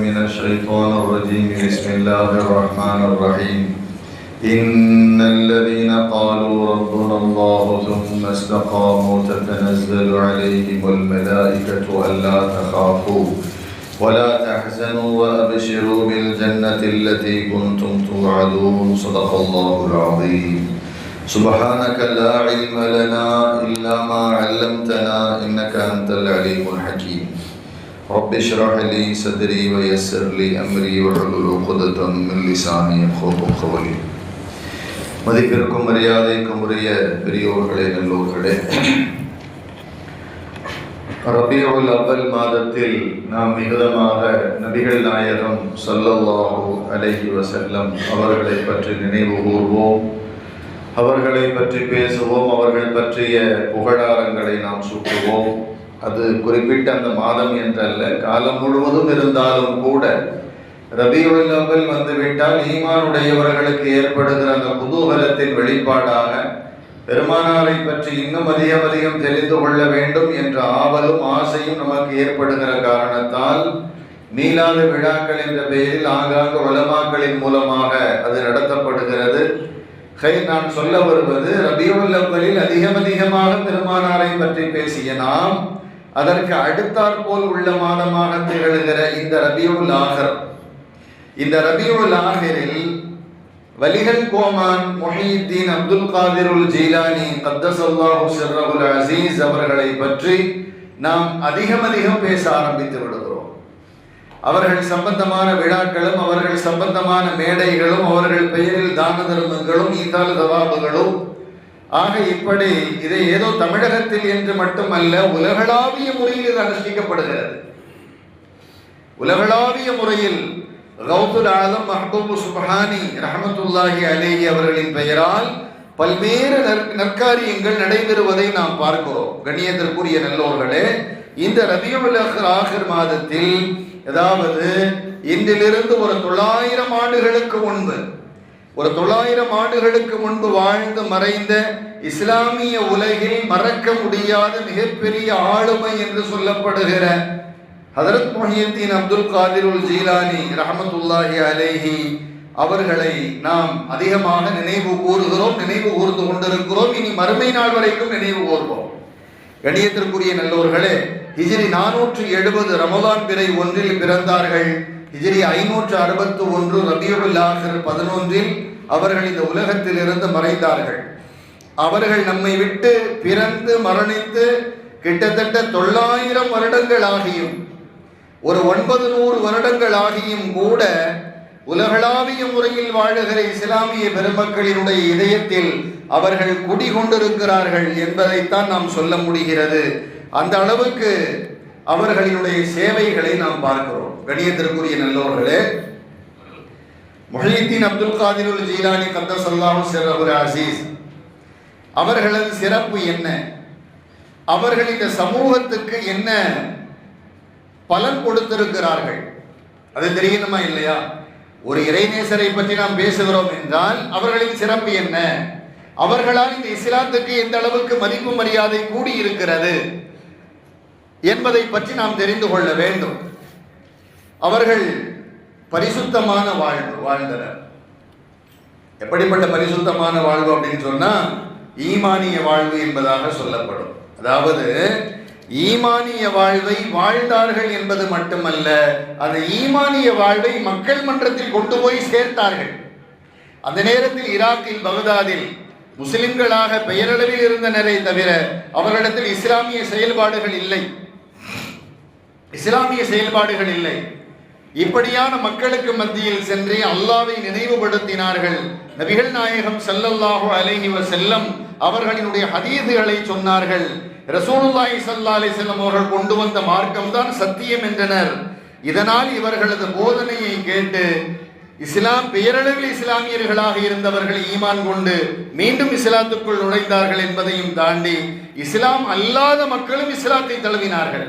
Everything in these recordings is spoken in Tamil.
من الشيطان الرجيم. بسم الله الرحمن الرحيم. إن الذين قالوا ربنا الله ثم استقاموا تتنزل عليهم الملائكة ألا تخافوا ولا تحزنوا وأبشروا بالجنة التي كنتم توعدون. صدق الله العظيم. سبحانك لا علم لنا إلا ما علمتنا إنك أنت العليم الحكيم. رب اشرح لي صدري ويسر لي أمري واحلل عقدة من لساني يفقهوا قولي மதிப்பிற்கும் மரியாதைக்கும் உரிய பெரியோர்களே நல்லோர்களே ரபியுல் அவ்வல் மாதத்தில் நாம் மிகுதமாக நபிகள் நாயகம் ஸல்லல்லாஹு அலைஹி வஸல்லம் அவர்களை பற்றி நினைவு கூர்வோம் அவர்களை பற்றி பேசுவோம் அவர்கள் பற்றிய புகழாரங்களை நாம் சூட்டுவோம் அது குறிப்பிட்ட அந்த மாதம் என்றல்ல. காலம் முழுவதும் இருந்தாலும் கூட ரபியுல் அவ்வல் வந்துவிட்டால் ஈமானுடையவர்களுக்கு ஏற்படுகிற அந்த குதூகலத்தின் வெளிப்பாடாக பெருமானாரை பற்றி இன்னும் அதிகம் அதிகம் தெரிந்து கொள்ள வேண்டும் என்ற ஆவலும் ஆசையும் நமக்கு ஏற்படுகிற காரணத்தால் மீளாத விழாக்கள் என்ற பெயரில் ஆங்காங்கு வளமாக்களின் மூலமாக அது நடத்தப்படுகிறது. கை நான் சொல்ல வருவது ரபியுல் அவ்வலில் அதிகம் அதிகமாக பெருமானாரை பற்றி பேசிய நாம் அதற்கு அடுத்தாற்போல் உள்ள மாதமாக திகழ்கிற இந்த ரபியுல் ஆகர் இந்த ரபியுல் ஆகரில் வலிகள் கோமான் மொஹீத்தீன் அப்துல் காதிருல் ஜீலானி கத்தசல்லாஹு சிர்ரகுல் அசீஸ் அவர்களை பற்றி நாம் அதிகம் அதிகம் பேச ஆரம்பித்து விடுகிறோம். அவர்கள் சம்பந்தமான விழாக்களும் அவர்கள் சம்பந்தமான மேடைகளும் அவர்கள் பெயரில் தான தர்மங்களும் ஈதால் தவாபுகளும் ஆக இப்படி இதை ஏதோ தமிழகத்தில் என்று மட்டுமல்ல உலகளாவிய முறையில் இது அனுஷ்டிக்கப்படுகிறது. உலகளாவிய முறையில் கௌதுல் ஆலம் மஹபூபு சுபஹானி ரஹமத்துல்லாஹி அலேஹி அவர்களின் பெயரால் பல்வேறு நற்காரியங்கள் நடைபெறுவதை நாம் பார்க்கிறோம். கண்ணியத்திற்குரிய நல்லோர்களே இந்த ரபியுல் ஆகர் மாதத்தில் அதாவது இன்றிலிருந்து ஒரு தொள்ளாயிரம் ஆண்டுகளுக்கு முன்பு ஒரு தொள்ளாயிரம் ஆண்டுகளுக்கு முன்பு வாழ்ந்து மறைந்த இஸ்லாமிய உலகில் மறக்க முடியாத மிகப்பெரிய ஆளுமை என்று சொல்லப்படுகிற ஹதரத் மொஹியத்தின் அப்துல் காதிருல் ஜீலானி ரஹமத்துல்லாஹி அலேஹி அவர்களை நாம் அதிகமாக நினைவு கூறுகிறோம் நினைவு கூர்ந்து கொண்டிருக்கிறோம். இனி மறுமை நாள் வரைக்கும் நினைவு கூறுவோம் கணியத்திற்குரிய நல்லோர்களே ஹிஜிரி நானூற்று எழுபது ரமலான் பிறை ஒன்றில் பிறந்தார்கள். ஹிஜிரி ஐநூற்று அறுபத்து ஒன்று ரபியுல் ஆஹிர் பதினொன்றில் அவர்கள் இந்த உலகத்தில் இருந்து மறைந்தார்கள். அவர்கள் நம்மை விட்டு பிறந்து மரணித்து கிட்டத்தட்ட தொள்ளாயிரம் வருடங்கள் ஆகியும் ஒரு ஒன்பது நூறு வருடங்கள் ஆகியும் கூட உலகளாவிய முறையில் வாழுகிற இஸ்லாமிய பெருமக்களினுடைய இதயத்தில் அவர்கள் குடிகொண்டிருக்கிறார்கள் என்பதைத்தான் நாம் சொல்ல முடிகிறது. அந்த அளவுக்கு அவர்களினுடைய சேவைகளை நாம் பார்க்கிறோம். கணியத்திற்குரிய நல்லவர்களே மொஹித்தீன் அப்துல் காதிருல் ஜீலானி கந்தர் சல்லாஹூ சிறபுர் அசீஸ் அவர்களது சிறப்பு என்ன? அவர்கள் இந்த சமூகத்துக்கு என்ன பலன் கொடுத்திருக்கிறார்கள்? அது தெரியணுமா இல்லையா? ஒரு இறைநேசரை பற்றி நாம் பேசுகிறோம் என்றால் அவர்களின் சிறப்பு என்ன? அவர்களால் இந்த இஸ்லாத்துக்கு எந்த அளவுக்கு மதிப்பு மரியாதை கூடி இருக்கிறது என்பதை பற்றி நாம் தெரிந்து கொள்ள வேண்டும். அவர்கள் பரிசுத்தமான வாழ்வு வாழ்ந்தனர். எப்படிப்பட்ட பரிசுத்தமான வாழ்வு அப்படின்னு சொன்னா ஈமானிய வாழ்வு என்பதாக சொல்லப்படும். அதாவது ஈமானிய வாழ்வை வாழ்ந்தார்கள் என்பது மட்டுமல்ல அந்த ஈமானிய வாழ்வை மக்கள் மன்றத்தில் கொண்டு போய் சேர்த்தார்கள். அந்த நேரத்தில் ஈராக்கில் பகதாதில் முஸ்லிம்களாக பெயரளவில் இருந்தனரை தவிர அவர்களிடத்தில் இஸ்லாமிய செயல்பாடுகள் இல்லை. இஸ்லாமிய செயல்பாடுகள் இல்லை. இப்படியான மக்களுக்கு மத்தியில் சென்றே அல்லாவை நினைவுபடுத்தினார்கள். நபிகள் நாயகம் ஸல்லல்லாஹு அலைஹி செல்லம் அவர்களினுடைய ஹதீதுகளை சொன்னார்கள். ரசூலுல்லாஹி சல்லா அலி செல்லம் அவர்கள் கொண்டு வந்த மார்க்கம் தான் சத்தியம் என்றனர். இதனால் இவர்களது போதனையை கேட்டு இஸ்லாம் பெயரளவில் இஸ்லாமியர்களாக இருந்தவர்கள் ஈமான் கொண்டு மீண்டும் இஸ்லாத்துக்குள் நுழைந்தார்கள் என்பதையும் தாண்டி இஸ்லாம் அல்லாத மக்களும் இஸ்லாத்தை தழுவினார்கள்.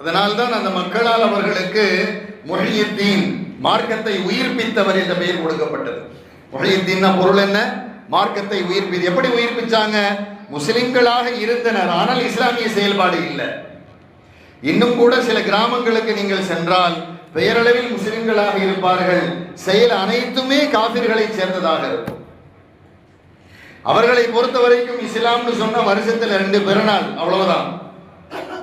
அதனால்தான் அந்த மக்களால் அவர்களுக்கு முஹியுத்தீன் மார்க்கத்தை உயிர்ப்பித்தவர் என்ற பெயர் கொடுக்கப்பட்டது. முஹியுத்தீன் பொருள் என்ன? மார்க்கத்தை உயிர்ப்பித்து எப்படி உயிர்ப்பிச்சாங்க? முஸ்லிம்களாக இருந்தனர் ஆனால் இஸ்லாமிய செயல்பாடு இல்லை. இன்னும் கூட சில கிராமங்களுக்கு நீங்கள் சென்றால் பெயரளவில் முஸ்லிம்களாக இருப்பார்கள். செயல் அனைத்துமே காபிர்களை சேர்ந்ததாக இருக்கும். அவர்களை பொறுத்த வரைக்கும் இஸ்லாம்னு சொன்ன வருஷத்துல ரெண்டு பெருநாள் அவ்வளவுதான்.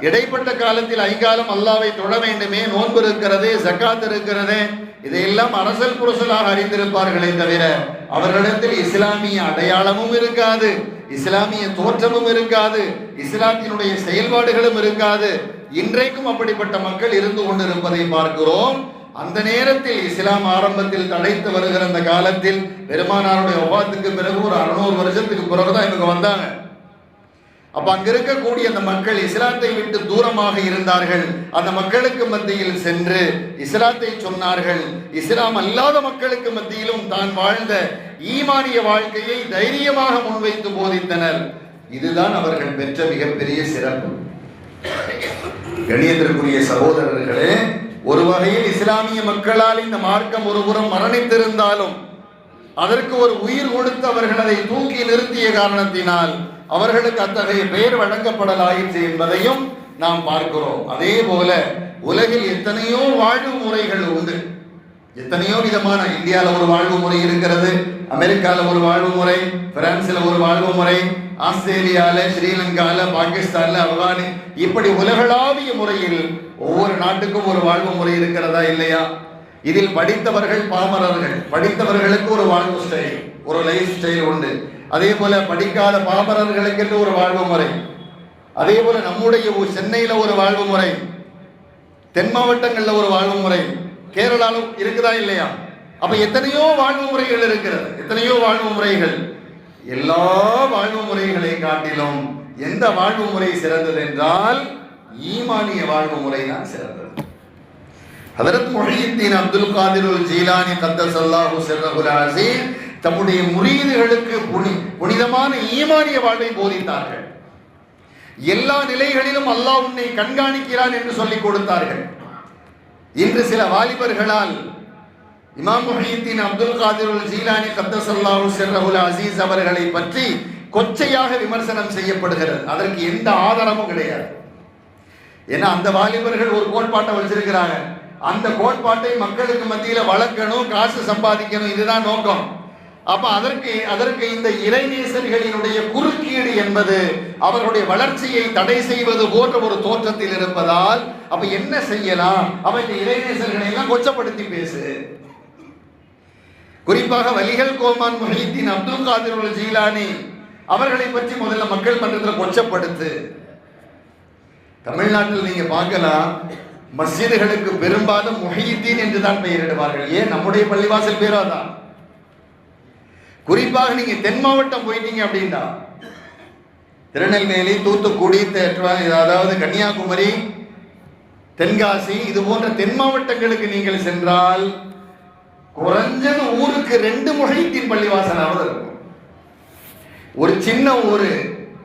இடைப்பட்ட காலத்தில் ஐங்காலம் அல்லாவை தொழ வேண்டுமே நோன்பு இருக்கிறது ஜக்காத் இருக்கிறது இதையெல்லாம் அரசல் புரசலாக அறிந்திருப்பார்களே தவிர அவர்களிடத்தில் இஸ்லாமிய அடையாளமும் இருக்காது இஸ்லாமிய தோற்றமும் இருக்காது இஸ்லாத்தினுடைய செயல்பாடுகளும் இருக்காது. இன்றைக்கும் அப்படிப்பட்ட மக்கள் இருந்து கொண்டிருப்பதை பார்க்கிறோம். அந்த நேரத்தில் இஸ்லாம் ஆரம்பத்தில் தடைத்து வருகிற அந்த காலத்தில் பெருமானாருடைய ஒபாத்துக்கு பிறகு ஒரு அறுநூறு வருஷத்துக்கு பிறகுதான் இவங்க வந்தாங்க. அப்ப அங்க இருக்கக்கூடிய அந்த மக்கள் இஸ்லாத்தை விட்டு தூரமாக இருந்தார்கள். அந்த மக்களுக்கு மத்தியில் சென்று இஸ்லாத்தை சொன்னார்கள். இஸ்லாம் அல்லாத மக்களுக்கு மத்தியிலும் தான் வாழ்ந்த ஈமானிய வாழ்க்கையை தைரியமாக முன்வைத்து போதித்தனர். இதுதான் அவர்கள் பெற்ற மிகப்பெரிய சிறப்பு. கணியத்திற்குரிய சகோதரர்களே ஒரு வகையில் இஸ்லாமிய மக்களால் இந்த மார்க்கம் ஒருபுறம் மரணித்திருந்தாலும் அதற்கு ஒரு உயிர் கொடுத்து அவர்கள் அதை தூக்கி நிறுத்திய காரணத்தினால் அவர்களுக்கு அத்தகைய பெயர் வழங்கப்படலாயிற்று என்பதையும் நாம் பார்க்கிறோம். அதே போல உலகில் எத்தனையோ வாழ்வு முறைகள் உண்டு. எத்தனையோ விதமான இந்தியாவில் ஒரு வாழ்வு முறை இருக்கிறது அமெரிக்காவில் ஒரு வாழ்வு முறை பிரான்சில் ஒரு வாழ்வு முறை ஆஸ்திரேலியால ஸ்ரீலங்கால பாகிஸ்தான்ல ஆப்கானி இப்படி உலகளாவிய முறையில் ஒவ்வொரு நாட்டுக்கும் ஒரு வாழ்வு முறை இருக்கிறதா இல்லையா? இதில் படித்தவர்கள் பாமரர்கள். படித்தவர்களுக்கு ஒரு வாழ்வு ஸ்டைல் ஒரு லைஃப் ஸ்டைல் உண்டு. அதே போல படிக்காத பாமரர்களுக்கென்று ஒரு வாழ்வு முறை. அதே போல நம்முடைய சென்னையில் ஒரு வாழ்வு முறை. தென் மாவட்டங்களில் ஒரு வாழ்வு முறை. கேரளாலும் இருக்குதா இல்லையா? அப்ப எத்தனையோ வாழ்வு முறைகள் இருக்கிறது. எத்தனையோ வாழ்வு முறைகள். எல்லா வாழ்வு முறைகளை காட்டிலும் எந்த வாழ்வு முறை சிறந்தது என்றால் ஈமானிய வாழ்வு முறை தான் சிறந்தது. ஹதரத் மொழியத்தின் அப்துல் காதிருல் ஜீலானி கத்தசல்லாஹு சிறகுல் அசீஸ் தம்முடைய முறியீடுகளுக்கு புனி புனிதமான ஈமானிய வாழ்வை போதித்தார்கள். எல்லா நிலைகளிலும் அல்லாஹ் உன்னை கண்காணிக்கிறான் என்று சொல்லிக் கொடுத்தார்கள். இன்று சில வாலிபர்களால் இமாம் முஹியத்தின் அப்துல் காதிருல் ஜீலானி கத்தசல்லாஹு சிறகுல் அசீஸ் அவர்களை பற்றி கொச்சையாக விமர்சனம் செய்யப்படுகிறது. அதற்கு எந்த ஆதாரமும் கிடையாது. ஏன்னா அந்த வாலிபர்கள் ஒரு கோட்பாட்டை வச்சிருக்கிறாங்க. அந்த கோட்பாட்டை மக்களுக்கு மத்தியில் வளர்க்கணும் காசு சம்பாதிக்கணும் இதுதான் நோக்கம். அப்ப அதற்கு அதற்கு இந்த இறைநேசர்களினுடைய குறுக்கீடு என்பது அவர்களுடைய வளர்ச்சியை தடை செய்வது போன்ற ஒரு தோற்றத்தில் இருப்பதால் அப்ப என்ன செய்யலாம்? அவ இந்த இறைநேசர்களை எல்லாம் கொச்சப்படுத்தி பேசு. குறிப்பாக வலிகள் கோமான் முஹித்தின் அப்துல் காதிர் ஜீலானி அவர்களை பற்றி முதல்ல மக்கள் மன்றத்தில் கொச்சப்படுத்து. தமிழ்நாட்டில் நீங்க பார்க்கலாம் மஸ்ஜிதுகளுக்கு பெரும்பாலும் முஹித்தீன் என்று தான் பெயரிடுவார்கள். ஏன்? நம்முடைய பள்ளிவாசல் பேரா தான் குறிப்பாக நீங்க தென் மாவட்டம் போயிட்டீங்க அப்படின்னா திருநெல்வேலி தூத்துக்குடி தேற்ற- அதாவது கன்னியாகுமரி தென்காசி இது போன்ற தென் மாவட்டங்களுக்கு நீங்கள் சென்றால் குறைஞ்சது ஊருக்கு ரெண்டு முகைத்தீன் பள்ளிவாசலாவது இருக்கும். ஒரு சின்ன ஊர்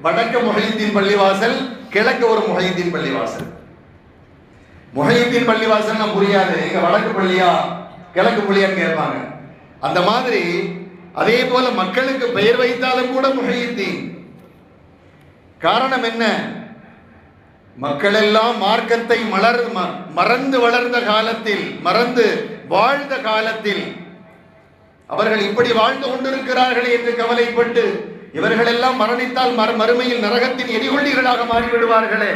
வடக்கு முகைத்தீன் பள்ளிவாசல் கிழக்கு ஒரு முகைத்தீன் பள்ளிவாசல். முகைத்தீன் பள்ளிவாசல்னா புரியாது எங்க வடக்கு பள்ளியா கிழக்கு பள்ளியான்னு கேட்பாங்க. அந்த மாதிரி அதே போல மக்களுக்கு பெயர் வைத்தாலும் கூட முகையத்தீன் காரணம் என்ன? மக்கள் எல்லாம் மார்க்கத்தை மலர் ம- மறந்து வளர்ந்த காலத்தில் மறந்து வாழ்ந்த காலத்தில் அவர்கள் இப்படி வாழ்ந்து கொண்டிருக்கிறார்கள் என்று கவலைப்பட்டு இவர்கள் எல்லாம் மரணித்தால் மர மறுமையில் நரகத்தின் எரிகொள்ளிகளாக மாறிவிடுவார்களே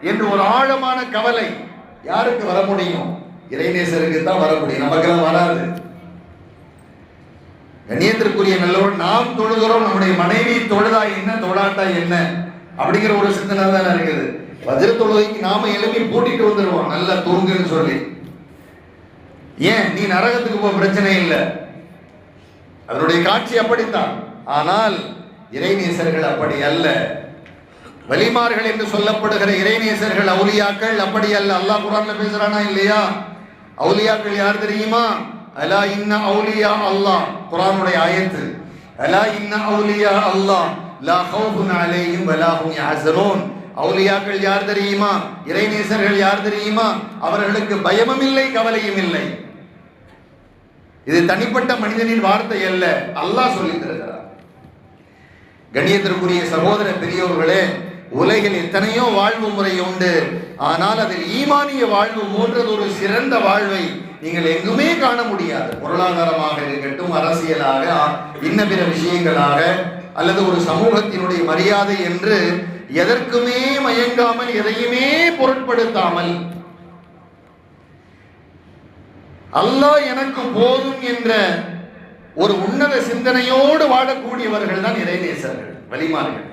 என்று ஒரு ஆழமான கவலை யாருக்கு வர முடியும்? இறைநேசருக்கு தான் வர முடியும். நமக்கெல்லாம் வராது. கண்ணியத்திற்குரிய நல்லோடு நாம் தொழுகிறோம் நம்முடைய மனைவி தொழுதா என்ன தொழாட்டா என்ன? அப்படிங்கிற ஒரு சிந்தனை தானே இருக்குது வஜ்ர தொழுகைக்கு நாம எழுப்பி பூட்டிட்டு வந்துடுவோம் நல்லா தூங்குன்னு சொல்லி. ஏன்? நீ நரகத்துக்கு போ பிரச்சனை இல்லை. அதனுடைய காட்சி அப்படித்தான். ஆனால் இறைநேசர்கள் அப்படி அல்ல. வலிமார்கள் என்று சொல்லப்படுகிற இறைநேசர்கள் அவுலியாக்கள் அப்படி அல்ல. அல்லாஹ் குரான்ல பேசுறானா இல்லையா? அவுலியாக்கள் யார் தெரியுமா? அலா இன்ன அவுலியா அல்லாஹ். குரானுடைய ஆயத்து. அலா இன்ன அவுலியா அல்லாஹ். லா ஹவுஃபுன் அலைஹிம் வலா ஹும் யஹ்சனூன் அவுலியாக்கள் யார் தெரியுமா? இறைநேசர்கள் யார் தெரியுமா? அவர்களுக்கு பயமும் இல்லை கவலையும் இல்லை இது தனிப்பட்ட மனிதனின் வார்த்தை அல்ல. அல்லாஹ் சொல்லி தருகிறார். கண்ணியத்திற்குரிய சகோதர பெரியோர்களே உலகில் எத்தனையோ வாழ்வு முறை உண்டு. ஆனால் அதில் ஈமானிய வாழ்வு போன்றது ஒரு சிறந்த வாழ்வை நீங்கள் எங்குமே காண முடியாது. பொருளாதாரமாக இருக்கட்டும் அரசியலாக இன்ன பிற விஷயங்களாக அல்லது ஒரு சமூகத்தினுடைய மரியாதை என்று எதற்குமே மயங்காமல் எதையுமே பொருட்படுத்தாமல் அல்லாஹ் எனக்கு போதும் என்ற ஒரு உன்னத சிந்தனையோடு வாழக்கூடியவர்கள் தான் இறைநேசர்கள் வலிமார்கள்.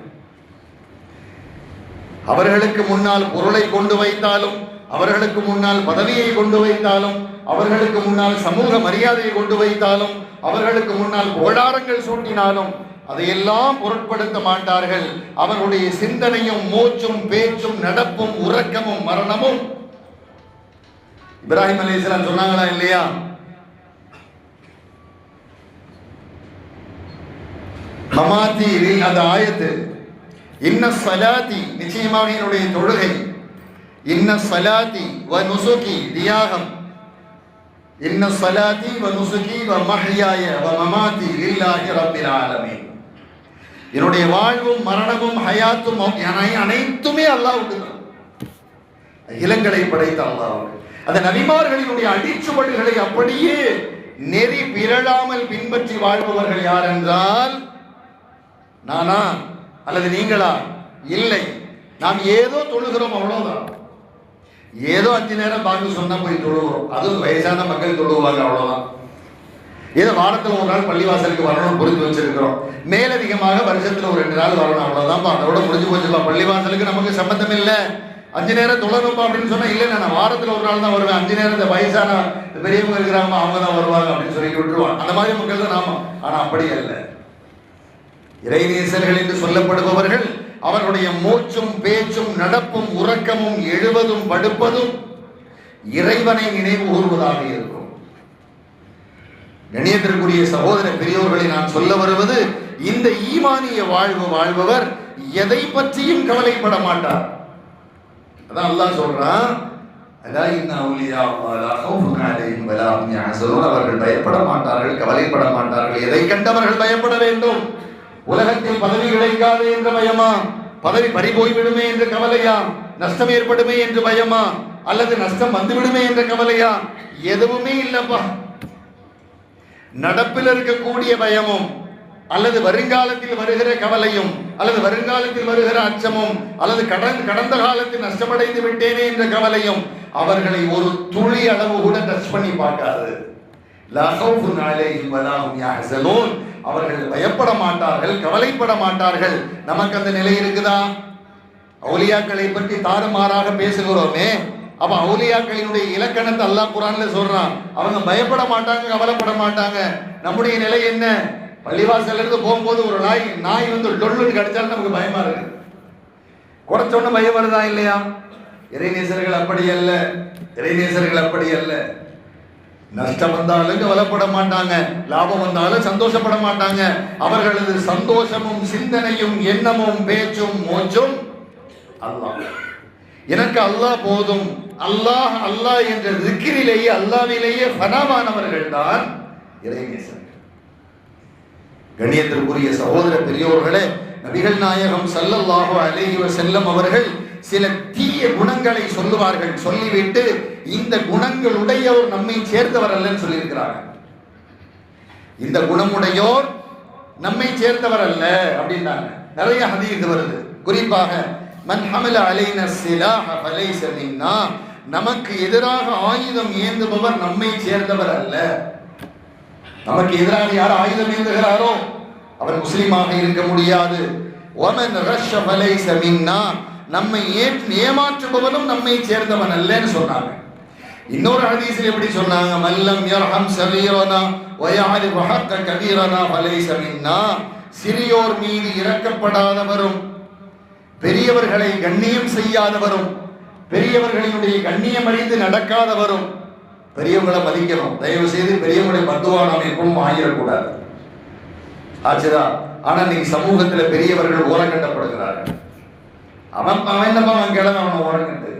அவர்களுக்கு முன்னால் பொருளை கொண்டு வைத்தாலும் அவர்களுக்கு முன்னால் பதவியை கொண்டு வைத்தாலும் அவர்களுக்கு முன்னால் சமூக மரியாதையை கொண்டு வைத்தாலும் அவர்களுக்கு முன்னால் கோடாரங்கள் சூட்டினாலும் அதையெல்லாம் பொருட்படுத்த மாட்டார்கள். அவருடைய சிந்தனையும் மூச்சும் பேச்சும் நடப்பும் உறக்கமும் மரணமும். இப்ராஹிம் அலி இஸ்லாம் சொன்னாங்களா இல்லையா? மமாத்தி அந்த ஆயத்து இன்ன சலாத்தி நிச்சயமாக என்னுடைய தொழுகை. இன்ன சலாத்தி வ நுசுகி தியாகம். இன்ன சலாதி வ நுசுகி வ மஹ்யாய வ மமாதி லில்லாஹி ரப்பில் ஆலமீன் என்னுடைய வாழ்வும் மரணமும் ஹயாத்தும் அனைத்துமே அல்லாஹ்வுக்கு தான் இளங்களை படைத்த அல்லாஹ். அந்த நபிமார்களினுடைய அடிச்சுவடுகளை அப்படியே நெறி பிறழாமல் பின்பற்றி வாழ்பவர்கள் யார் என்றால் நானா அல்லது நீங்களா? இல்லை. நாம் ஏதோ தொழுகிறோம் அவ்வளவுதான். ஏதோ அஞ்சு நேரம் பாங்கு சொன்னா போய் தொழுகிறோம். அதுவும் வயசான மக்கள் தொழுவாங்க அவ்வளவுதான். ஏதோ வாரத்தில் ஒரு நாள் பள்ளிவாசலுக்கு வரணும்னு புரிஞ்சு வச்சிருக்கிறோம். மேலதிகமாக வருஷத்துல ஒரு ரெண்டு நாள் வரணும் அவ்வளவுதான்ப்பா. அதோட முடிஞ்சு போச்சுப்பா. பள்ளிவாசலுக்கு நமக்கு சம்பந்தம் இல்லை. அஞ்சு நேரம் தொழணும்ப்பா அப்படின்னு சொன்னா இல்லை நான் வாரத்துல ஒரு நாள் தான் வருவேன். அஞ்சு நேரம் இந்த வயசான பெரியவங்க இருக்கிறாங்க அவங்க தான் வருவாங்க அப்படின்னு சொல்லி விட்டுருவாங்க. அந்த மாதிரி மக்கள் தான் நாம. ஆனா அப்படி இல்லை இறைநேசர்கள் என்று சொல்லப்படுபவர்கள் அவர்களுடைய மூச்சும் பேச்சும் நடப்பும் உறக்கமும் எழுவதும் படுப்பதும் இறைவனை நினைவு கூறுவதாக இருக்கும். கணியத்திற்குரிய சகோதர பெரியோர்களை நான் சொல்ல வருவது இந்த ஈமானிய வாழ்வு வாழ்பவர் எதை பற்றியும் கவலைப்பட மாட்டார். அதான் அல்லாஹ் சொல்றான் அவர்கள் பயப்பட மாட்டார்கள் கவலைப்பட மாட்டார்கள். எதை கண்டவர்கள் பயப்பட வேண்டும்? உலகத்தில் பதவி கிடைக்காது என்ற பயமா? பதவி பறி போய்விடுமே என்ற கவலையா? நஷ்டம் ஏற்படுமே என்று பயமா? அல்லது நஷ்டம் வந்துவிடுமே என்ற கவலையா? எதுவுமே இல்லப்பா. நடப்பில் இருக்கக்கூடிய பயமும் அல்லது வருங்காலத்தில் வருகிற கவலையும் அல்லது வருங்காலத்தில் வருகிற அச்சமும் அல்லது கடந்த கடந்த காலத்தில் நஷ்டமடைந்து விட்டேனே என்ற கவலையும் அவர்களை ஒரு துளி அளவு கூட டச் பண்ணி பார்க்காது. அவர்கள் பயப்பட மாட்டார்கள் கவலைப்பட மாட்டார்கள் நமக்கு அந்த நிலை இருக்குதா? அவுலியாக்களை பற்றி தாறுமாறாக பேசுகிறோமே. அப்ப அவுலியாக்களினுடைய இலக்கணத்தை அல்லாஹ் குரான்ல சொல்றான். அவங்க பயப்பட மாட்டாங்க கவலைப்பட மாட்டாங்க நம்முடைய நிலை என்ன? பள்ளிவாசல்ல இருந்து போகும்போது ஒரு நாய் நாய் வந்து டொல்லுன்னு கிடைச்சாலும் நமக்கு பயமா இருக்கு. குறைச்சோன்னு பயம் வருதா இல்லையா? இறைநேசர்கள் அப்படி அல்ல. இறைநேசர்கள் அப்படி அல்ல. நஷ்டம் வந்தாலும் கவலைப்பட மாட்டாங்க. லாபம் வந்தாலும் சந்தோஷப்பட மாட்டாங்க. அவர்களது சந்தோஷமும் சிந்தனையும் எண்ணமும் பேச்சும் மோச்சும் அல்லாஹ். எனக்கு அல்லாஹ் போதும். அல்லாஹ் அல்லாஹ் என்ற ரிக்கிரிலேயே அல்லாவிலேயே ஃபனாவானவர்கள் தான் இறைநேசர்கள் கணியத்திற்குரிய சகோதர பெரியோர்களே நபிகள் நாயகம் சல்லல்லாஹோ அலேஹி செல்லம் அவர்கள் சில தீய குணங்களை சொல்லுவார்கள். சொல்லிவிட்டு இந்த குணங்களுடையோர் நம்மை சேர்ந்தவர் அல்லன்னு சொல்லியிருக்கிறாங்க. இந்த குணமுடையோர் நம்மை சேர்ந்தவர் அல்ல அப்படின்னாங்க நிறைய ஹதீஸ் வருது. குறிப்பாக மன்ஹமல அலைன சிலாஹ பலை மின்னா நமக்கு எதிராக ஆயுதம் ஏந்துபவர் நம்மை சேர்ந்தவர் அல்ல நமக்கு எதிராக யார் ஆயுதம் ஏந்துகிறாரோ அவர் முஸ்லீமாக இருக்க முடியாது ஒமன் ரஷ பலை சமின்னா நம்மை ஏமாற்றுபவனும் நம்மை சேர்ந்தவன் அல்லன்னு சொன்னாங்க. இன்னொரு ஹதீஸில் எப்படி சொன்னாங்க? மல்லம் யர்ஹம் சரீரனா வயாரி ஹக்க கபீரனா ஃபலைஸ மின்னா. சிறியோர் மீது இறக்கப்படாதவரும் பெரியவர்களை கண்ணியம் செய்யாதவரும் பெரியவர்களினுடைய கண்ணியம் அறிந்து நடக்காதவரும் பெரியவங்களை மதிக்கணும். தயவு செய்து பெரியவங்களை பத்துவா நாம் எப்பவும் ஆகிடக்கூடாது ஆச்சுதா? ஆனால் இன்னைக்கு சமூகத்தில் பெரியவர்கள் ஓரங்கட்டப்படுகிறார்கள் அவன் அவன் என்னப்பா அவன் கிழமை அவனை ஓரங்கட்டு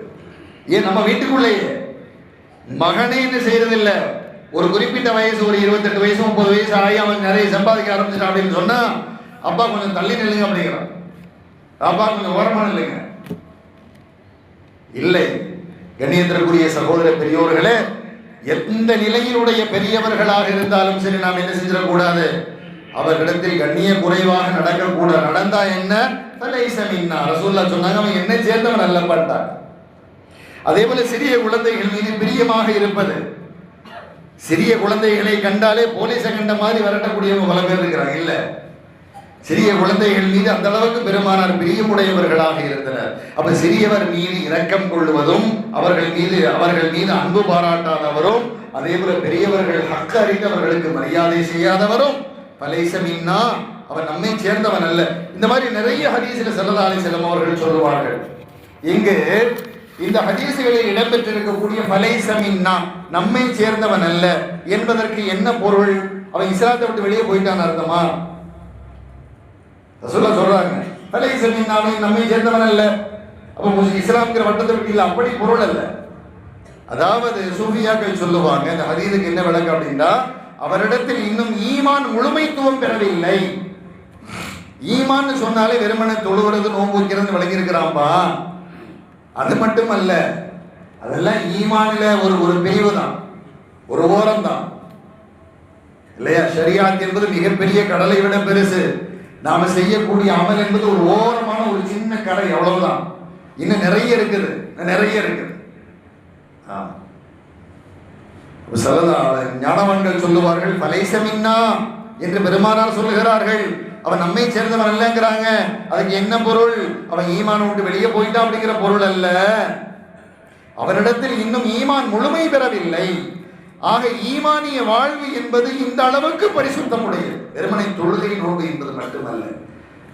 ஏன் நம்ம வீட்டுக்குள்ளேயே. மகனே என்ன செய்யறதில்லை. ஒரு குறிப்பிட்ட வயசு ஒரு இருபத்தெட்டு வயசு முப்பது வயசு ஆகி அவன் நிறைய சம்பாதிக்க ஆரம்பிச்சிட்டான் அப்படின்னு சொன்னா அப்பா கொஞ்சம் தள்ளி நில்லுங்க அப்படிங்கிறான். அப்பா கொஞ்சம் ஓரமான இல்லைங்க இல்லை. கண்ணியத்திற்குரிய சகோதர பெரியோர்களே எந்த நிலையிலுடைய பெரியவர்களாக இருந்தாலும் சரி நாம் என்ன செஞ்சிடக்கூடாது? அவர்களிடத்தில் கண்ணிய குறைவாக நடக்கக்கூடாது நடந்தா என்ன? பலைசமின்னா ரசூல்லா சொன்னாங்க அவன் என்ன சேர்ந்தவன் அல்ல பட்டான் அதே போல சிறிய குழந்தைகள் மீது பிரியமாக இருப்பது. சிறிய குழந்தைகளை கண்டாலே போலீஸை கண்ட மாதிரி விரட்டக்கூடியவங்க பல பேர் இருக்கிறாங்க. இல்ல. சிறிய குழந்தைகள் மீது அந்த அளவுக்கு பெருமானார் பிரியமுடையவர்களாக இருந்தனர். அப்ப சிறியவர் மீது இரக்கம் கொள்வதும் அவர்கள் மீது அவர்கள் மீது அன்பு பாராட்டாதவரும் அதே போல பெரியவர்கள் ஹக்கு அறிந்தவர்களுக்கு மரியாதை செய்யாதவரும் பலைசமின்னா அவன் நம்மை சேர்ந்தவன் அல்ல. இந்த மாதிரி நிறைய ஹதீஸில் செல்லதாலை செல்லும் அவர்கள் சொல்லுவார்கள். இங்கு இந்த ஹதீசுகளில் இடம்பெற்றிருக்கக்கூடிய பலைசமின்னா நம்மை சேர்ந்தவன் அல்ல என்பதற்கு என்ன பொருள்? அவன் இஸ்லாத்தை விட்டு வெளியே போயிட்டான் அர்த்தமா? ரசூலா சொல்றாங்க. பலைசமின்னாவை நம்மை சேர்ந்தவன் அல்ல. அப்போ இஸ்லாம்ங்கிற வட்டத்தை விட்டு இல்லை அப்படி பொருள் அல்ல. அதாவது சூஃபியாக்கள் சொல்லுவாங்க இந்த ஹதீதுக்கு என்ன விளக்கம் அப்படின்னா அவரிடத்தில் இன்னும் ஈமான் முழுமைத்துவம் பெறவில்லை. ஈமான்னு சொன்னாலே வெறுமனை தொழுகிறது நோன்பு வைக்கிறது விளங்கியிருக்கிறான்பா? அது மட்டும் அல்ல அதெல்லாம் ஈமானில் ஒரு ஒரு பிரிவு தான். ஒரு ஓரம் தான். இல்லையா? ஷரியாத் என்பது மிகப்பெரிய கடலை விட பெருசு. நாம செய்யக்கூடிய அமல் என்பது ஒரு ஓரமான ஒரு சின்ன கடை எவ்வளவுதான் இன்னும் நிறைய இருக்குது இன்னும் நிறைய இருக்குது. ஆ. ஞானவான்கள் சொல்லுவார்கள் பலைசமின்னா என்று பெருமானார் சொல்லுகிறார்கள். அவன் நம்மை சேர்ந்தவன் அல்லங்கிறாங்க. அதுக்கு என்ன பொருள்? அவன் ஈமான் விட்டு வெளியே போயிட்டான் அப்படிங்கிற பொருள் அல்ல. அவரிடத்தில் இன்னும் ஈமான் முழுமை பெறவில்லை. ஆக ஈமானிய வாழ்வு என்பது இந்த அளவுக்கு பரிசுத்தமுடையது. வெறுமனை தொழுகை நோக்கு என்பது மட்டுமல்ல.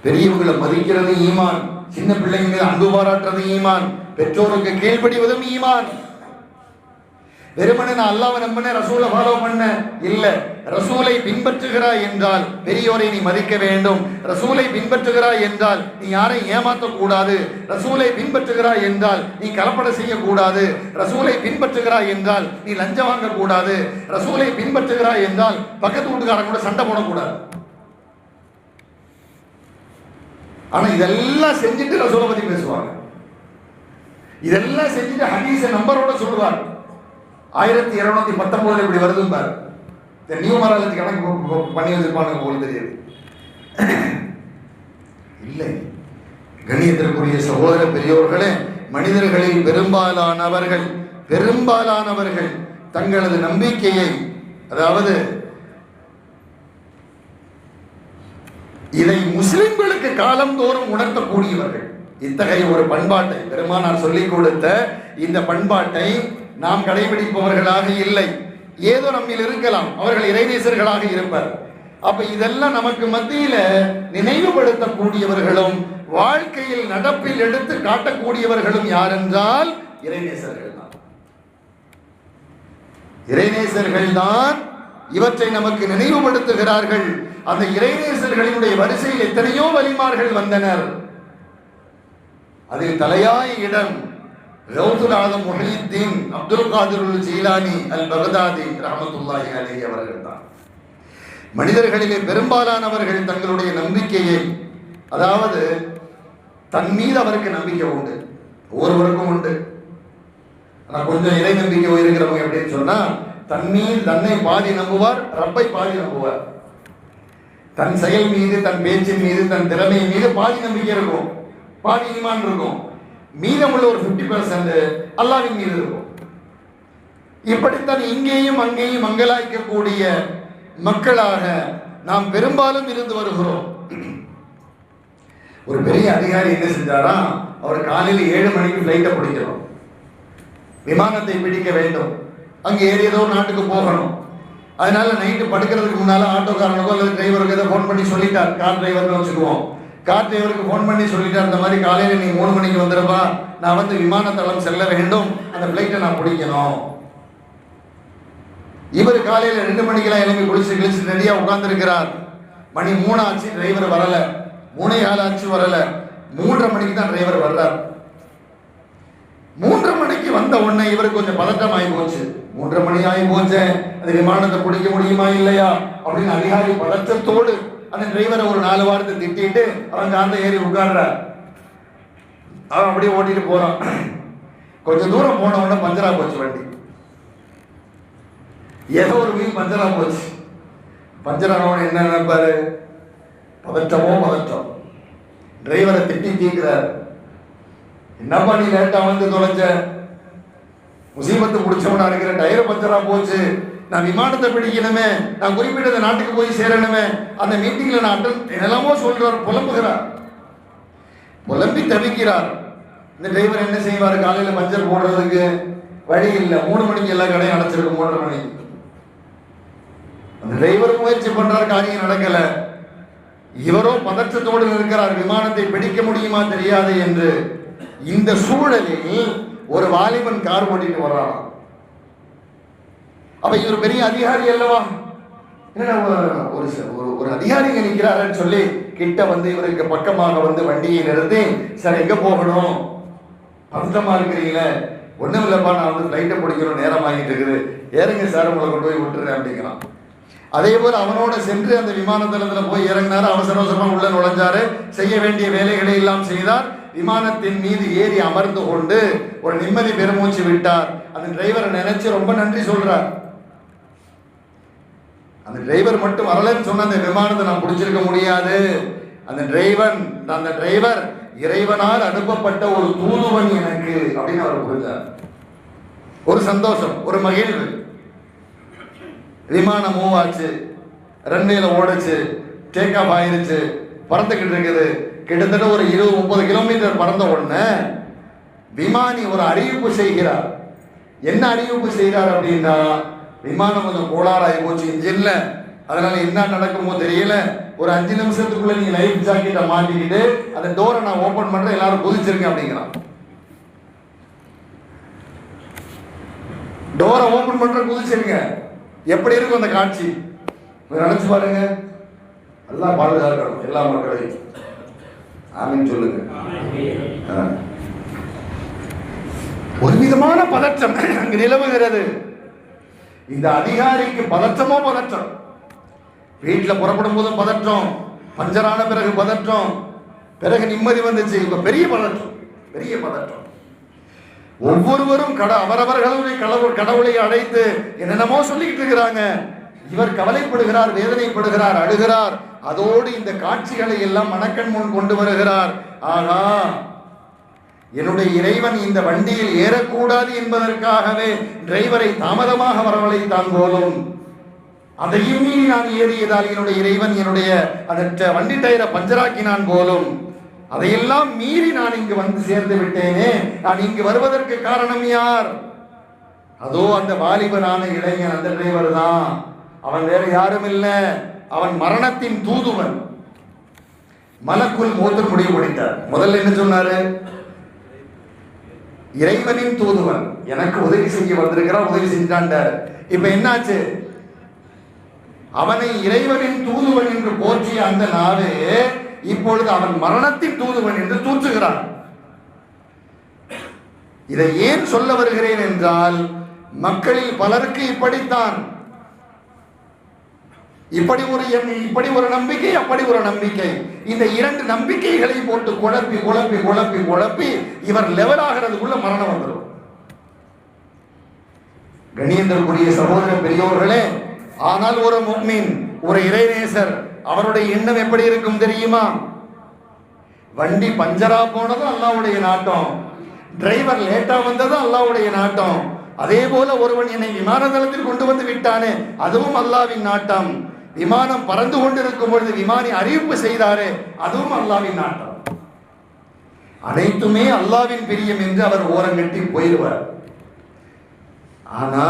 பெரியவங்களை மதிக்கிறது ஈமான். சின்ன பிள்ளைங்க அன்பு பாராட்டுறது ஈமான். பெற்றோருக்கு கீழ்ப்படிவதும் ஈமான். வெறுமனே நான் அல்லாவை நம்பினேன் ரசூலை ஃபாலோ பண்ண இல்ல ரசூலை பின்பற்றுகிறாய் என்றால் பெரியோரை நீ மதிக்க வேண்டும். ரசூலை பின்பற்றுகிறாய் என்றால் நீ யாரையும் ஏமாற்றக்கூடாது ரசூலை பின்பற்றுகிறாய் என்றால் நீ கலப்பட செய்யக்கூடாது. ரசூலை பின்பற்றுகிறாய் என்றால் நீ லஞ்சம் வாங்கக்கூடாது. ரசூலை பின்பற்றுகிறாய் என்றால் பக்கத்து வீட்டுக்காரன் கூட சண்டை போடக்கூடாது. ஆனா இதெல்லாம் செஞ்சுட்டு ரசூலை பத்தி பேசுவாங்க. இதெல்லாம் செஞ்சுட்டு ஹதீஸை நம்பரோட சொல்லுவாங்க. ஆயிரத்தி இருநூத்தி பத்தொன்பதுல இப்படி வருது பாரு. இந்த நியூ மராலஜி கணக்கு பண்ணி வச்சிருப்பானுங்க உங்களுக்கு தெரியாது. இல்லை. கணியத்திற்குரிய சகோதர பெரியோர்களே மனிதர்களில் பெரும்பாலானவர்கள் பெரும்பாலானவர்கள் தங்களது நம்பிக்கையை அதாவது இதை முஸ்லிம்களுக்கு காலந்தோறும் உணர்த்தக்கூடியவர்கள். இத்தகைய ஒரு பண்பாட்டை பெருமானார் சொல்லிக் கொடுத்த இந்த பண்பாட்டை நாம் கடைபிடிப்பவர்களாக இல்லை. ஏதோ நம்மில் இருக்கலாம். அவர்கள் இறைநேசர்களாக இருப்பர். அப்ப இதெல்லாம் நமக்கு மத்தியில நினைவுபடுத்தக்கூடியவர்களும் வாழ்க்கையில் நடப்பில் எடுத்து காட்டக்கூடியவர்களும் யார் என்றால் இறைநேசர்கள் தான். இறைநேசர்கள் தான் இவற்றை நமக்கு நினைவுபடுத்துகிறார்கள். அந்த இறைநேசர்களினுடைய வரிசையில் எத்தனையோ வலிமார்கள் வந்தனர். அதில் தலையாய இடம் ரவுதுல் ஆலம் முஹியுத்தீன் அப்துல் காதிருல் ஜீலானி அல் பகதாதி ரஹமத்துல்லாஹி அலி அவர்கள் தான். மனிதர்களிலே பெரும்பாலானவர்கள் தங்களுடைய நம்பிக்கையை அதாவது தன் மீது அவருக்கு நம்பிக்கை உண்டு. ஒவ்வொருவருக்கும் உண்டு. ஆனால் கொஞ்சம் இறை நம்பிக்கை இருக்கிறவங்க எப்படின்னு சொன்னால் தன் மீது தன்னை பாதி நம்புவார் ரப்பை பாதி நம்புவார். தன் செயல் மீது தன் பேச்சின் மீது தன் திறமை மீது பாதி நம்பிக்கை இருக்கும். பாதி ஈமான் இருக்கும். மீதமுள்ள ஒரு 50% பர்சன்ட் அல்லாவின் மீது இருக்கும். இப்படித்தான் இங்கேயும் அங்கேயும் மங்களாய்க்கக்கூடிய மக்களாக நாம் பெரும்பாலும் இருந்து வருகிறோம். ஒரு பெரிய அதிகாரி என்ன செஞ்சாரா? அவர் காலையில் ஏழு மணிக்கு ஃப்ளைட்டை பிடிக்கணும். விமானத்தை பிடிக்க வேண்டும். அங்கே ஏறி ஏதோ நாட்டுக்கு போகணும். அதனால நைட்டு படுக்கிறதுக்கு முன்னால ஆட்டோக்காரனுக்கோ அல்லது டிரைவருக்கு ஏதோ ஃபோன் பண்ணி சொல்லிட்டார். கார் டிரைவர்னு வச்சுக்குவோம். கார் டிரைவருக்கு ஃபோன் பண்ணி சொல்லிட்டார் அந்த மாதிரி காலையில் நீ மூணு மணிக்கு வந்துடுப்பா நான் வந்து விமானத்தளம் செல்ல வேண்டும். அந்த ஃப்ளைட்டை நான் பிடிக்கணும். இவர் காலையில் ரெண்டு மணிக்கெல்லாம் எழுப்பி குளிச்சு கிழிச்சு ரெடியாக உட்காந்துருக்கிறார் மணி மூணு ஆச்சு டிரைவர் வரலை. மூணே ஆள் ஆச்சு வரலை. மூன்றரை மணிக்கு தான் டிரைவர் வர்றார். மூன்றரை மணிக்கு வந்த உடனே இவர் கொஞ்சம் பதட்டம் ஆகி போச்சு. மூன்றரை மணி ஆகி போச்சேன் அந்த விமானத்தை பிடிக்க முடியுமா இல்லையா? அப்படின்னு அதிகாரி பதற்றத்தோடு அந்த டிரைவரை ஒரு நாலு வாரத்தை திட்டிட்டு அவன் காந்த ஏறி உட்கார்றார். அவன் அப்படியே ஓட்டிட்டு போறான். கொஞ்சம் தூரம் போன உடனே பஞ்சரா போச்சு வண்டி. ஏதோ ஒரு வீல் பஞ்சரா போச்சு. பஞ்சர் என்ன நினைப்பாரு? பதட்டமோ பதட்டம். டிரைவரை திட்டி தீக்கிறார் என்னப்பா நீ லேட்டா வந்து தொலைஞ்ச? முசீபத்து பிடிச்சவனா இருக்கிற டயர் பஞ்சரா போச்சு. நான் விமானத்தை பிடிக்கணுமே நான் குறிப்பிட்ட நாட்டுக்கு போய் சேரணுமே. அந்த மீட்டிங்கில் நான் அட்டன் என்னெல்லாமோ சொல்கிறார் புலம்புகிறார். புலம்பி தவிக்கிறார். இந்த டிரைவர் என்ன செய்வார்? காலையில் மஞ்சள் போடுறதுக்கு வழி இல்லை. மூணு மணிக்கு எல்லா கடையும் அடைச்சிருக்கு மூன்றரை மணிக்கு அந்த டிரைவர் முயற்சி பண்றார் காரியம் நடக்கலை. இவரோ பதற்றத்தோடு இருக்கிறார் விமானத்தை பிடிக்க முடியுமா தெரியாது என்று. இந்த சூழலில் ஒரு வாலிபன் கார் ஓட்டிட்டு வர்றாராம் அப்ப இவர் பெரிய அதிகாரி அல்லவா? என்னடா ஒரு- ஒரு ச- ஒரு ஒரு அதிகாரிங்க நிற்கிறாருன்னு சொல்லி கிட்ட வந்து இவருக்கு பக்கமாக வந்து வண்டியை நிறுத்தி சார் எங்க போகணும்? பதட்டமா இருக்கிறீங்களே. ஒண்ணும் இல்லப்பா நான் வந்து ஃப்ளைட்டை பிடிக்கணும் நேரம் ஆகிட்டு இருக்குது. ஏறுங்க சார் உங்களை கொண்டு போய் விட்டுறேன் அப்படிங்கிறான். அதே போல் அவனோட சென்று அந்த விமான தளத்துல போய் இறங்கினாரு. அவசர அவசரமா உள்ள நுழைஞ்சாரு. செய்ய வேண்டிய வேலைகளை எல்லாம் செய்தார். விமானத்தின் மீது ஏறி அமர்ந்து கொண்டு ஒரு நிம்மதி பெருமூச்சு விட்டார். அந்த டிரைவரை நினைச்சு ரொம்ப நன்றி சொல்றார். அந்த டிரைவர் மட்டும் வரலன்னு சொன்ன அந்த விமானத்தை நான் பிடிச்சிருக்க முடியாது. அந்த டிரைவன் அந்த டிரைவர் இறைவனால் அனுப்பப்பட்ட ஒரு தூதுவன் எனக்கு அப்படின்னு அவர் புரிஞ்சார். ஒரு சந்தோஷம் ஒரு மகிழ்வு. விமானம் மூவ் ஆச்சு ரன்வேல ஓடுச்சு டேக் ஆஃப் ஆயிருச்சு பறந்துக்கிட்டு இருக்குது. கிட்டத்தட்ட ஒரு இருபது முப்பது கிலோமீட்டர் பறந்த உடனே விமானி ஒரு அறிவிப்பு செய்கிறார். என்ன அறிவிப்பு செய்கிறார் அப்படின்னா விமானம் கொஞ்சம் கோளாறாகி போச்சு. இன்ஜின்ல அதனால என்ன நடக்குமோ தெரியல. ஒரு அஞ்சு நிமிஷத்துக்குள்ள நீங்க லைஃப் ஜாக்கெட்டை மாட்டிக்கிட்டு அந்த டோரை நான் ஓபன் பண்றேன் எல்லாரும் குதிச்சிருங்க அப்படிங்கிறான். டோரை ஓபன் பண்ற குதிச்சிருங்க. எப்படி இருக்கும் அந்த காட்சி? நினைச்சு பாருங்க. எல்லாம் பாதுகாக்கணும் எல்லா மக்களையும். ஆமின்னு சொல்லுங்க. ஒரு விதமான பதற்றம் அங்கு நிலவுகிறது. இந்த அதிகாரிக்கு பதற்றமோ பதற்றம். வீட்டில் புறப்படும் போதும் பதற்றம். பஞ்சரான பிறகு பதற்றம். பிறகு நிம்மதி வந்துச்சு. இப்ப பெரிய பதற்றம். பெரிய பதற்றம். ஒவ்வொருவரும் கட அவரவர்களுடைய கடவுள் கடவுளை அழைத்து என்னென்னமோ சொல்லிக்கிட்டு இருக்கிறாங்க. இவர் கவலைப்படுகிறார் வேதனைப்படுகிறார் அழுகிறார். அதோடு இந்த காட்சிகளை எல்லாம் மனக்கண் முன் கொண்டு வருகிறார். ஆனா என்னுடைய இறைவன் இந்த வண்டியில் ஏறக்கூடாது என்பதற்காகவே டிரைவரை தாமதமாக வரவழைத்தான் போலும். அதையும் மீறி நான் ஏறியதால் என்னுடைய இறைவன் என்னுடைய அந்த வண்டி டயரை பஞ்சராக்கினான் போலும். அதையெல்லாம் மீறி நான் இங்கு வந்து சேர்ந்து விட்டேனே. நான் இங்கு வருவதற்கு காரணம் யார்? அதோ அந்த வாலிபனான இளைஞன் அந்த டிரைவர் தான். அவன் வேற யாரும் இல்லை. அவன் மரணத்தின் தூதுவன். மலக்குள் மூத்து முடிவு முடித்தார் முதல்ல என்ன சொன்னாரு? இறைவனின் தூதுவன். எனக்கு உதவி செய்ய வந்திருக்கிறான் உதவி செஞ்சாண்டார் இப்ப என்னாச்சு? அவனை இறைவனின் தூதுவன் என்று போற்றிய அந்த நாளே இப்பொழுது அவன் மரணத்தின் தூதுவன் என்று தூற்றுகிறான். இதை ஏன் சொல்ல வருகிறேன் என்றால் மக்களில் பலருக்கு இப்படித்தான். இப்படி ஒரு இப்படி ஒரு நம்பிக்கை அப்படி ஒரு நம்பிக்கை. இந்த இரண்டு நம்பிக்கைகளை போட்டு குழப்பி குழப்பி குழப்பி குழப்பி இவர் லெவல் ஆகிறதுக்குள்ள மரணம் வந்துடும் கணியந்தருக்குரிய சகோதர பெரியோர்களே ஆனால் ஒரு முக்மின் ஒரு இறைநேசர் அவருடைய எண்ணம் எப்படி இருக்கும் தெரியுமா? வண்டி பஞ்சரா போனதும் அல்லாவுடைய நாட்டம். டிரைவர் லேட்டா வந்ததும் அல்லாவுடைய நாட்டம். அதே போல ஒருவன் என்னை விமான தளத்தில் கொண்டு வந்து விட்டானே அதுவும் அல்லாவின் நாட்டம். விமானம் பறந்து கொண்டிருக்கும் பொழுது விமானி அறிவிப்பு செய்தாரே அதுவும் அல்லாவின் நாட்டம். அனைத்துமே அல்லாவின் பிரியம் என்று அவர் ஓரங்கட்டி போயிடுவார். ஆனா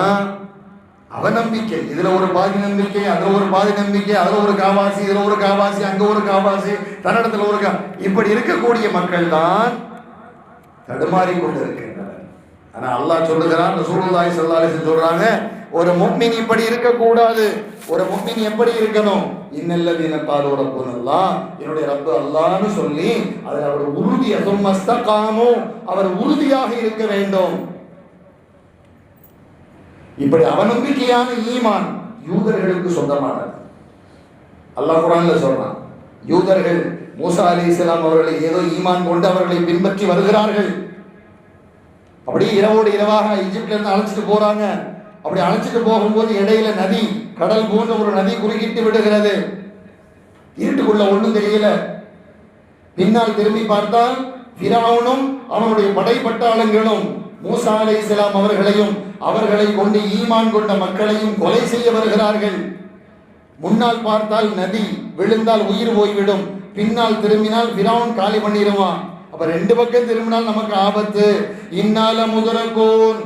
அவநம்பிக்கை இதுல ஒரு பாதி நம்பிக்கை அதுல ஒரு பாதி நம்பிக்கை அதுல ஒரு காவாசி இதுல ஒரு காவாசி அங்க ஒரு காவாசி தன்னிடத்துல ஒரு கா இப்படி இருக்கக்கூடிய மக்கள் தான் தடுமாறி கொண்டு இருக்கின்றனர் ஆனா அல்லாஹ் சொல்லுகிறான் சூழ்நிலை ஸல்லல்லாஹு சொல்றாங்க ஒரு முக்மின் இப்படி இருக்கக்கூடாது. ஒரு முக்மின் எப்படி இருக்கணும்? இன்னல்லதீன காலு ரப்புனல்லாஹ் என்னுடைய ரப்பு அல்லான்னு சொல்லி அதில் அவர் உறுதி அதுமஸ்தகாமு அவர் உறுதியாக இருக்க வேண்டும். இப்படி அவநம்பிக்கையான ஈமான் யூதர்களுக்கு சொந்தமானது. அல்லாஹ் குரான்ல சொல்றான் யூதர்கள் மூசா அலி இஸ்லாம் அவர்களை ஏதோ ஈமான் கொண்டு அவர்களை பின்பற்றி வருகிறார்கள். அப்படியே இரவோடு இரவாக ஈஜிப்ட்ல இருந்து அழைச்சிட்டு போறாங்க. அப்படி அழைச்சிட்டு போகும்போது இடையில நதி கடல் போன்ற ஒரு நதி குறுக்கிட்டு விடுகிறது. இருட்டுக்குள்ள ஒண்ணும் தெரியல. பின்னால் திரும்பி பார்த்தால் பிராவனும் அவனுடைய படைப்பட்டாளங்களும் மூசா அலை இஸ்லாம் அவர்களையும் அவர்களை கொண்டு ஈமான் கொண்ட மக்களையும் கொலை செய்ய வருகிறார்கள். முன்னால் பார்த்தால் நதி விழுந்தால் உயிர் போய்விடும். பின்னால் திரும்பினால் பிராவன் காலி பண்ணிடுவான் அப்ப ரெண்டு பக்கம் திரும்பினால் நமக்கு ஆபத்து. இன்னால முதலகோன்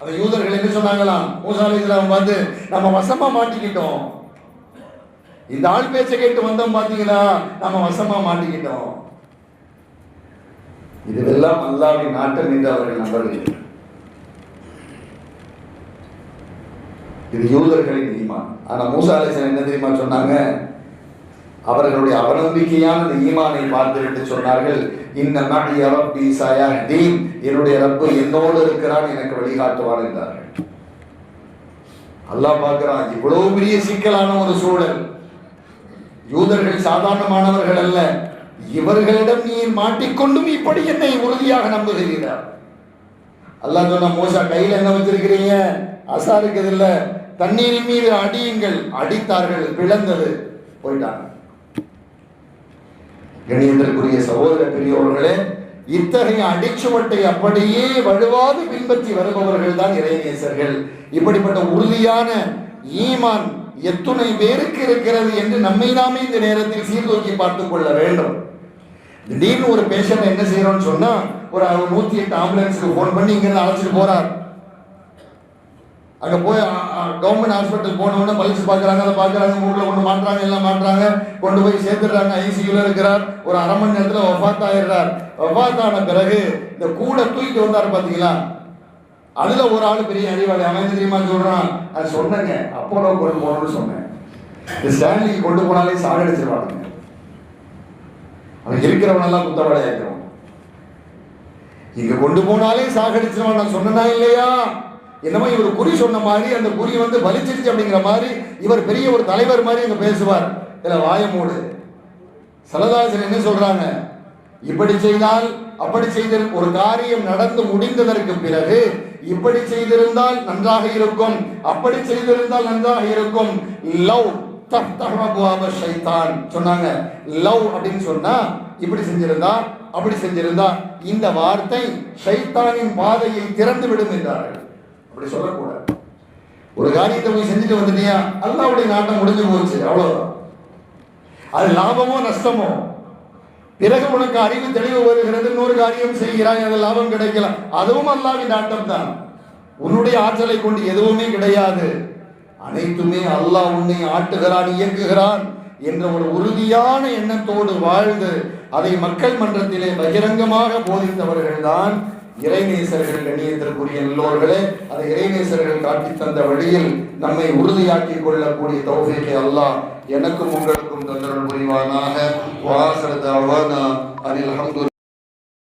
அந்த யூதர்கள் என்ன சொன்னாங்களாம்? மூசா அலை வந்து நம்ம வசமா மாட்டிக்கிட்டோம். இந்த ஆள் பேச்சை கேட்டு வந்தோம் பார்த்தீங்கன்னா நம்ம வசமா மாட்டிக்கிட்டோம். இதுவெல்லாம் அல்லாவின் நாட்டம் என்று அவர்கள் நம்பவில்லை. இது யூதர்களின் ஈமான். ஆனா மூசா அலிசன் என்ன தெரியுமா சொன்னாங்க? அவர்களுடைய அவநம்பிக்கையான இந்த ஈமானை பார்த்துவிட்டு சொன்னார்கள். இன்ன மகி ரப்பி சயஹ்தீன் என்னுடைய ரப்பு என்னோடு இருக்கிறான் எனக்கு வழிகாட்டுவான் என்றார்கள். அல்லாஹ் பார்க்கிறான் இவ்வளவு பெரிய சிக்கலான ஒரு சூழல். யூதர்கள் சாதாரணமானவர்கள் அல்ல. இவர்களிடம் நீர் மாட்டிக்கொண்டும் இப்படி என்னை உறுதியாக நம்புகிறீர்கள். அல்லாஹ் சொன்ன மோசா கையில் என்ன வச்சிருக்கிறீங்க? அசா இருக்குது இல்லை தண்ணீரின் மீது அடியுங்கள். அடித்தார்கள் பிளந்தது. போயிட்டாங்க. கணியத்திற்குரிய சகோதர பெரியவர்களே இத்தகைய அடிச்சுவட்டை அப்படியே வலுவாது பின்பற்றி வருபவர்கள் தான் இறைநேசர்கள். இப்படிப்பட்ட உறுதியான ஈமான் எத்துணை பேருக்கு இருக்கிறது என்று நம்மை நாமே இந்த நேரத்தில் சீர்தூக்கி பார்த்துக் கொள்ள வேண்டும். திடீர்னு ஒரு பேஷண்ட் என்ன செய்யறோம்னு சொன்னா ஒரு அவர் நூத்தி எட்டு ஆம்புலன்ஸுக்கு ஃபோன் பண்ணி இங்கிருந்து அழைச்சிட்டு போறார். அங்க போய் கவர்மெண்ட் ஹாஸ்பிட்டல் போனவொடனே பல்ஸ் பார்க்குறாங்க அதை பார்க்குறாங்க ஊரில் கொண்டு மாட்டுறாங்க எல்லாம் மாட்டுறாங்க. கொண்டு போய் சேர்த்துடுறாங்க. ஐசியூல இருக்கிறார். ஒரு அரை மணி நேரத்துல ஒஃபாத் ஆயிடுறார் ஒஃபாத் ஆன பிறகு இந்த கூட தூக்கிட்டு வந்தார் பாத்தீங்களா? அதுல ஒரு ஆள் பெரிய அறிவாளி. அவன் தெரியுமா சொல்றான்? அது சொன்னேங்க. அப்போலோ கொண்டு போகணும்னு சொன்னேன். இந்த ஸ்டான்லிக்கு கொண்டு போனாலே சாகடிச்சிருவாங்க அவன் இருக்கிறவனெல்லாம் குத்தவாளியாக்கிறோம் இங்க கொண்டு போனாலே சாகடிச்சிருவான் நான் சொன்னனா இல்லையா? என்னமோ இவர் குறி சொன்ன மாதிரி அந்த குறி வந்து வலிச்சிருச்சு அப்படிங்கிற மாதிரி இவர் பெரிய ஒரு தலைவர் மாதிரி இங்க பேசுவார். இதுல வாயமூடு சலதாசன் என்ன சொல்றாங்க? இப்படி செய்தால் அப்படி செய்த ஒரு காரியம் நடந்து முடிந்ததற்கு பிறகு இப்படி செய்திருந்தால் நன்றாக இருக்கும் அப்படி செய்திருந்தால் நன்றாக இருக்கும். லவ் ஷைத்தான் சொன்னாங்க. லவ் அப்படின்னு சொன்னா இப்படி செஞ்சிருந்தா அப்படி செஞ்சிருந்தா இந்த வார்த்தை ஷைத்தானின் பாதையை திறந்து விடும் என்றார்கள். அப்படி சொல்லக்கூடாது. ஒரு காரியத்தை போய் செஞ்சுட்டு வந்துட்டியா அல்லாவுடைய நாட்டம் முடிஞ்சு போச்சு அவ்வளவுதான். அது லாபமோ நஷ்டமோ? பிறகு உனக்கு அறிவு தெளிவு வருகிறது இன்னொரு காரியம் செய்கிறாய் அது லாபம் கிடைக்கலாம் அதுவும் அல்லாவின் நாட்டம் தான் உன்னுடைய ஆற்றலை கொண்டு எதுவுமே கிடையாது. அனைத்துமே அல்லாஹ் உன்னை ஆட்டுகிறான் இயக்குகிறான் என்ற ஒரு உறுதியான எண்ணத்தோடு வாழ்ந்து அதை மக்கள் மன்றத்திலே பகிரங்கமாக போதித்தவர்கள்தான் இறைநேசர்கள் கண்ணியத்திற்குரிய நல்லோர்களே அந்த இறைநேசர்கள் காட்டி தந்த வழியில் நம்மை உறுதியாக்கி கொள்ளக்கூடிய தௌஃபீகை அல்லாஹ் எனக்கும் உங்களுக்கும் தந்தரல் புரிவானாக. வாசரத் அவானா அனில் அஹமது